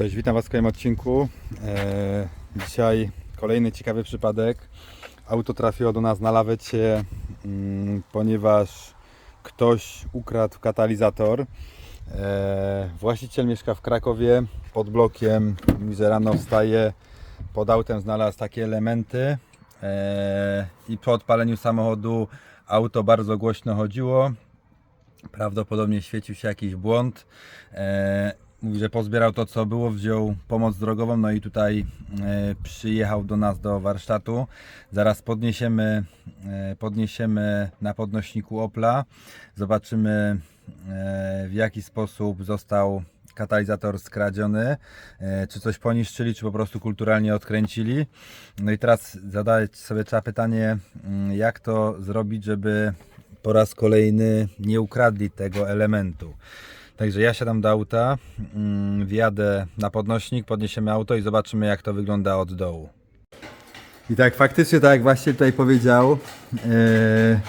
Cześć, witam Was w kolejnym odcinku. E, dzisiaj kolejny ciekawy przypadek. Auto trafiło do nas na lawecie, mm, ponieważ ktoś ukradł katalizator. E, właściciel mieszka w Krakowie pod blokiem. Mówi, rano wstaje, pod autem znalazł takie elementy e, i po odpaleniu samochodu auto bardzo głośno chodziło. Prawdopodobnie świecił się jakiś błąd. Że pozbierał to, co było, wziął pomoc drogową, no i tutaj e, przyjechał do nas do warsztatu. Zaraz podniesiemy, e, podniesiemy na podnośniku Opla. Zobaczymy, e, w jaki sposób został katalizator skradziony, czy coś poniszczyli, czy po prostu kulturalnie odkręcili. No i teraz zadać sobie trzeba pytanie, mm, jak to zrobić, żeby po raz kolejny nie ukradli tego elementu. Także ja siadam do auta, mm, wjadę na podnośnik, podniesiemy auto i zobaczymy jak to wygląda od dołu. I tak faktycznie, tak jak właśnie tutaj powiedział, e,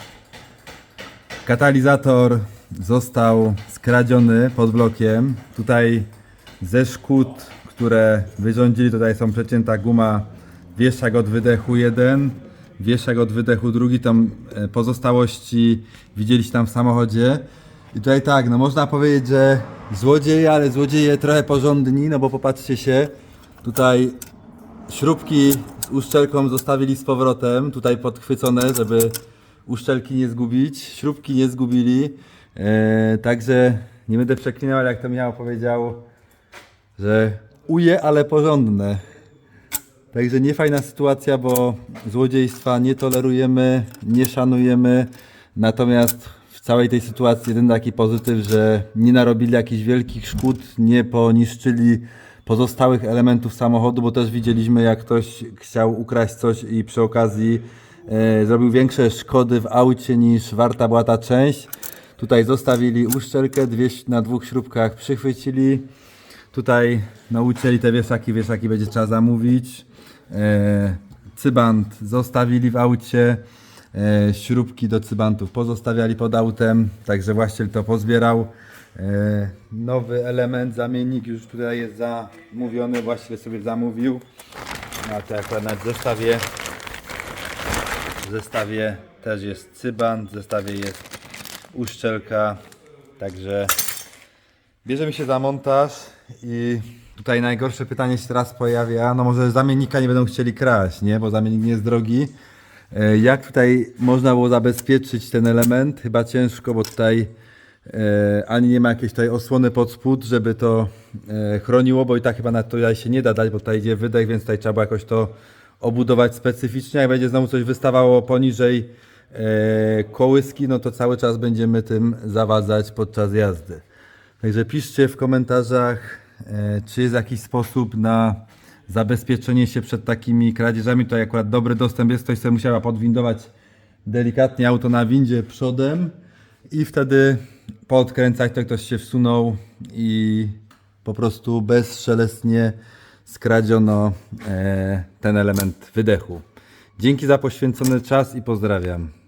katalizator został skradziony pod blokiem. Tutaj ze szkód, które wyrządzili, tutaj są przecięta guma wieszak od wydechu jeden, wieszak od wydechu drugi, tam e, pozostałości widzieliście tam w samochodzie. I tutaj tak, no można powiedzieć, że złodzieje, ale złodzieje trochę porządni, no bo popatrzcie się, tutaj śrubki z uszczelką zostawili z powrotem, tutaj podchwycone, żeby uszczelki nie zgubić, śrubki nie zgubili, e, także nie będę przeklinał, ale jak to Michał powiedział, że uje, ale porządne. Także niefajna sytuacja, bo złodziejstwa nie tolerujemy, nie szanujemy. Natomiast całej tej sytuacji jeden taki pozytyw, że nie narobili jakichś wielkich szkód, nie poniszczyli pozostałych elementów samochodu, bo też widzieliśmy jak ktoś chciał ukraść coś i przy okazji e, zrobił większe szkody w aucie niż warta była ta część. Tutaj zostawili uszczelkę, dwie, na dwóch śrubkach przychwycili. Tutaj nauczyli te wieszaki, wieszaki będzie trzeba zamówić. E, zostawili w aucie. E, śrubki do cybantów pozostawiali pod autem, także właściciel to pozbierał. E, nowy element, zamiennik już tutaj jest zamówiony, właściciel sobie zamówił. A to akurat w zestawie, w zestawie też jest cybant, w zestawie jest uszczelka, także Bierzemy się za montaż i tutaj najgorsze pytanie się teraz pojawia, no może zamiennika nie będą chcieli kraść, nie? Bo zamiennik nie jest drogi. E, Jak tutaj można było zabezpieczyć ten element? Chyba ciężko, bo tutaj e, ani nie ma jakiejś tutaj osłony pod spód, żeby to e, chroniło, bo i tak chyba na to się nie da dać, bo tutaj idzie wydech, więc tutaj trzeba było jakoś to obudować specyficznie. Jak będzie znowu coś wystawało poniżej kołyski, no to cały czas będziemy tym zawadzać podczas jazdy. Także piszcie w komentarzach, czy jest jakiś sposób na zabezpieczenie się przed takimi kradzieżami. Tutaj akurat dobry dostęp jest, ktoś sobie musiała podwindować delikatnie auto na windzie przodem i wtedy po odkręcach to ktoś się wsunął i po prostu bezszelestnie skradziono e, ten element wydechu. Dzięki za poświęcony czas i pozdrawiam.